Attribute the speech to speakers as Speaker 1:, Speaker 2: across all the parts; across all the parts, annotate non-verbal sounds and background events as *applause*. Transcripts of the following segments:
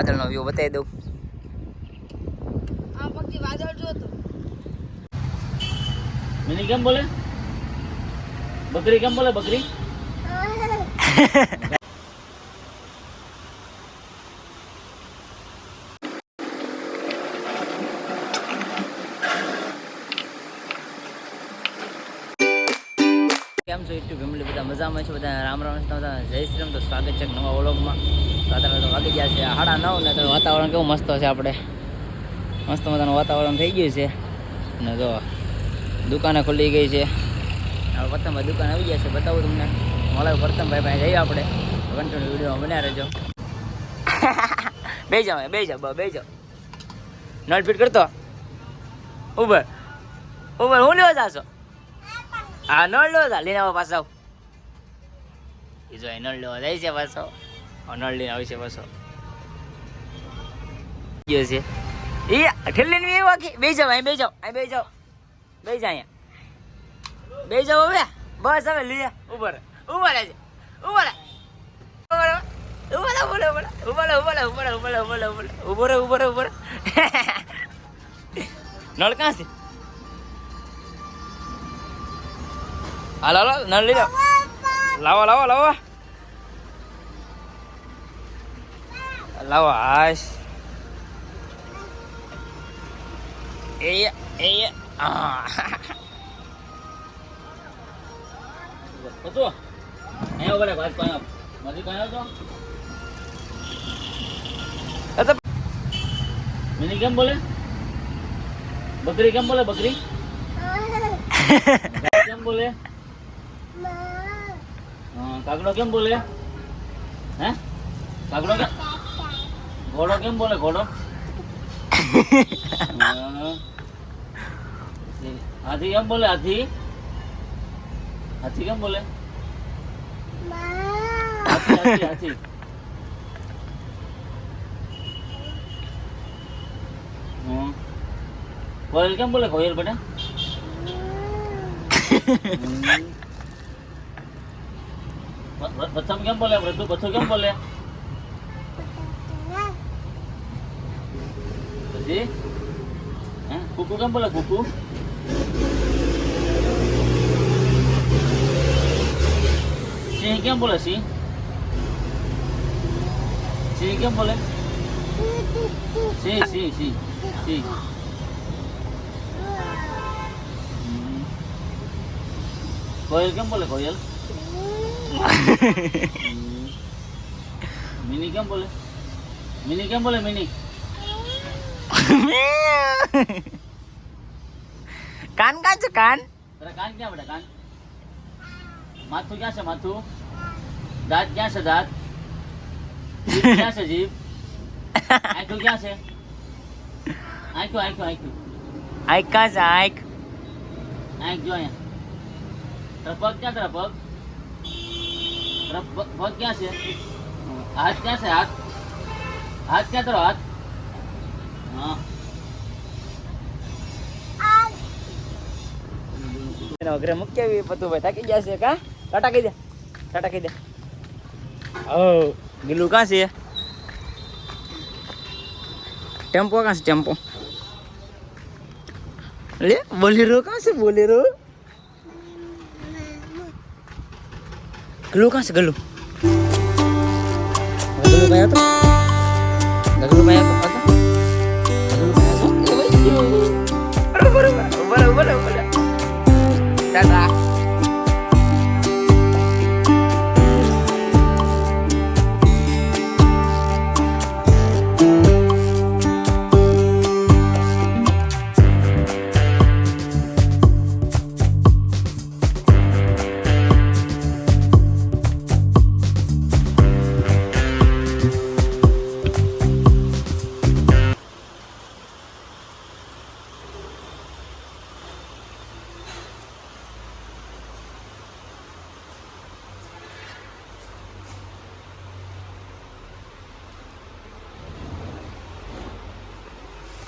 Speaker 1: વાદળનો view બતાવી દઉં.
Speaker 2: આ પગથી વાદળ જોતો
Speaker 3: મને કેમ બોલે? બકરી કેમ બોલે બકરી? *laughs* *laughs*
Speaker 1: કેમ છો યુટ્યુબ ફેમિલી, બધા મજામાં છે? બધા રામ રામ બધા જય શ્રી રામ. તો સ્વાગત છે નવા વ્લોગમાં. તો તો વાગી ગયા છે સાડા નવ ને તો વાતાવરણ કેવું મસ્ત છે આપણે. મસ્ત મજાનું વાતાવરણ થઈ ગયું છે. ને તો દુકાને ખુલી ગઈ છે. હવે પ્રથમભાઈ દુકાન આવી ગયા છે, બતાવું તમને. મળે પ્રથમભાઈ પાસે જઈએ આપણે. કન્ટિન્યુ વીડિયો બન્યા રહેજો. *laughs* બે જાઓ બે જાઓ બે જાઓ. નોટ ફીટ કરતો. ઉભર. ઉભર, હું લેવા જાશો? હા ચાલી ને પાછો એ જો એ જાય છે પાછો અનોલ્ડી આવે છે પાછો ગયો છે એ ઠેલી ની એવા કે બે જાવ અહીં બે જાવ અહીં બે જાવ બે જા અહીંયા બે જાવ હવે બસ હવે લઈએ ઉપર ઉપર છે ઉપર. ઉપર ઉપર ઉપર ઉપર ઉપર ઉપર ઉપર ઉપર ઉપર ઉપર ઉપર ઉપર રહે. છે ఆ లావా nanti లావా లావా లావా లావా ఆశ్
Speaker 3: ay. iya ah. Betul. Ayo boleh bahas kau
Speaker 1: masih kau
Speaker 3: tuh tetap mini gam boleh? Bakri gam boleh bakri? *laughs* Gam boleh? કાગડો કેમ બોલે? હે? કાગડો કેમ ઘોડો કેમ બોલે ઘોડો. હાથી કેમ બોલે હાથી? હાથી કેમ બોલે? હાથી હાથી. કોયલ કેમ બોલે કોયલ બેટા? *laughs* બચ્ચમ કેમ બોલે? વૃદ્ધુ બચ્ચો કેમ બોલે? પછી? હે? કુકુ કેમ બોલે, કુકુ? સિંહ કેમ બોલે, સિંહ? સિંહ કેમ બોલે? સિંહ સિંહ સિંહ સિંહ. કોયલ કેમ બોલે, કોયલ. મિની કેમ બોલે મિની કેમ બોલે મિની
Speaker 1: કાન કાન છે કાન
Speaker 3: તારા કાન ક્યાં બેટા કાન માથું ક્યાં છે માથું દાંત ક્યાં છે દાંત જીભ ક્યાં છે જીભ આંખું ક્યાં છે આંખું આંખું આંખું
Speaker 1: આઈક કાં છે આઈક
Speaker 3: આંખ જો અહીંયા તારા પગ ક્યાં તારા પગ હાથ ક્યાં છે? હાથ? હાથ ક્યાં તારો હાથ?
Speaker 1: થાકી ગયા છે કા? ટાટા કહી દે. ટાટા કહી દે. ઓ ગીલું કાં છે? ટેમ્પો કાં છે? ટેમ્પો. લે, બોલેરો કાં છે? Bolero? Galo ka sa galo. Nagagalo kaya to? Nagagalo kaya to?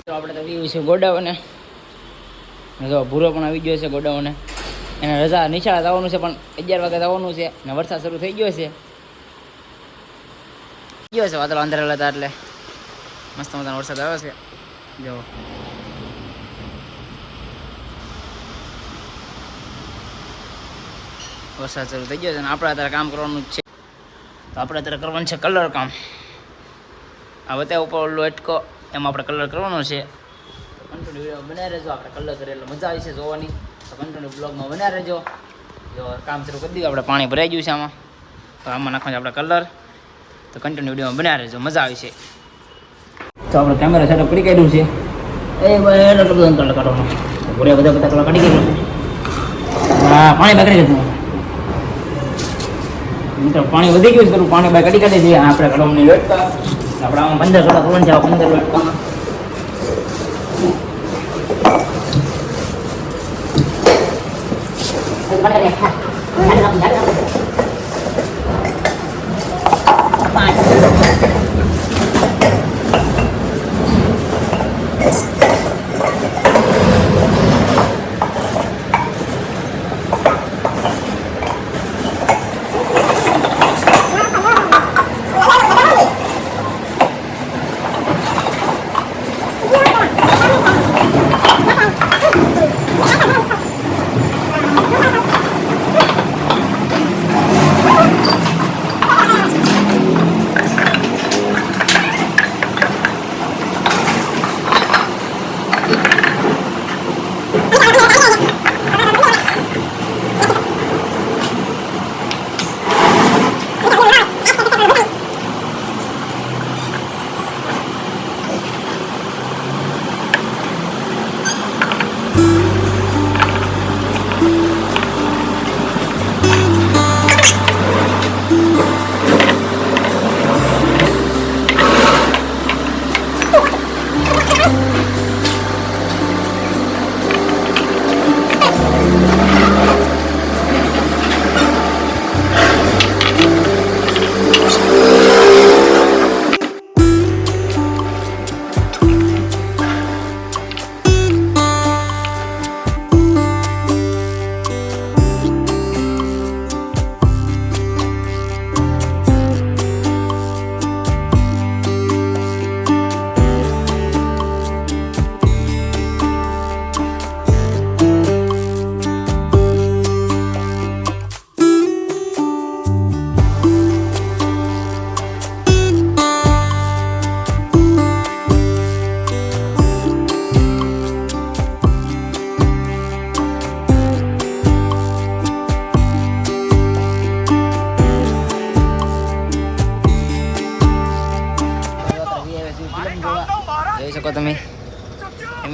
Speaker 1: આપણે તો આવ્યું છે ગોડાઓને જો ભૂરો પણ આવી ગયો છે ગોડાઓને એને રજા નિશાળા થવાનું છે, પણ અગિયાર વાગે થવાનું છે ને વરસાદ શરૂ થઈ ગયો છે. ગયો છે વાદળ અંધારેલા હતા એટલે. મસ્ત મજાનો વરસાદ આવ્યો છે. જો. વરસાદ શરૂ થઈ ગયો છે અને આપણે અત્યારે કામ કરવાનું જ છે. તો આપણે અત્યારે કરવાનું છે કલર કામ. આ બતાવ્યા ઉપર ઓલો એટકો એમાં આપણે કલર કરવાનો છે. કન્ટિન્યુ વીડિયો બનાવી રહેજો, આપણે કલર કરેલો મજા આવી છે જોવાની. તો કન્ટિન્યુ બ્લોગમાં બનાવી રહેજો. જો કામ શરૂ કરી દીધું, આપણે પાણી ભરાઈ ગયું છે આમાં. તો આમાં નાખવાનું છે આપણે કલર તો કન્ટિન્યુ વિડીયોમાં બનાવી રહેજો, મજા આવી છે. તો આપણે કેમેરા સેટઅપ કરી કાઢ્યું છે. એ ભાઈ અંતર ભૂર્યા બધા બધા કલર કાઢી ગયેલું. હા, પાણી બગડી જતું મિત્રો, પાણી વધી ગયું છે પાણી બાય કાઢી કાઢી દઈએ. આપણે કડમની વેટકા આપણે આમાં પંદર કલાક કરવાનું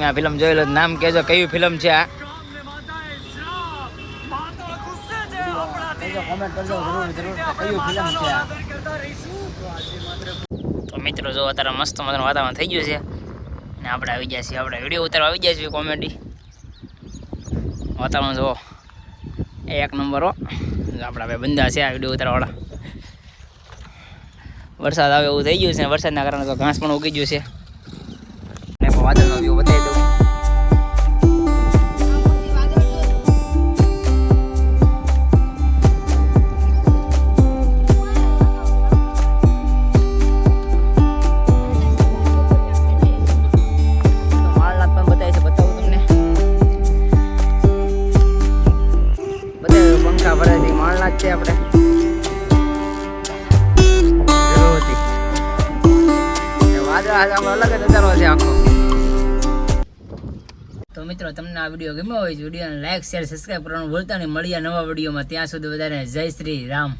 Speaker 1: આ ફિલ્મ જોઈ નામ કહેજો. કયું ફિલ્મ છે આ? તો મિત્રો, જો અત્યારે મસ્ત મજાનું વાતાવરણ થઈ ગયું છે. ને આપણે આવી ગયા છીએ. આપણે વીડિયો ઉતારવા આવી ગયા છીએ કોમેડી વાતાવરણ જુઓ. એક નંબર હો. આપણા બે બંદા છે આ વીડિયો ઉતારવાવાળા. વરસાદ આવે એવું થઈ ગયું છે. વરસાદના કારણે તો ઘાસ પણ ઉગી ગયું છે. તો મિત્રો, તમને આ વીડિયો ગમ્યો હોય વિડીયોને લાઈક શેર સબસ્ક્રાઈબ કરવાનું ભૂલતા નહીં. મળીએ નવા વિડીયોમાં. ત્યાં સુધી વધારે જય શ્રી રામ.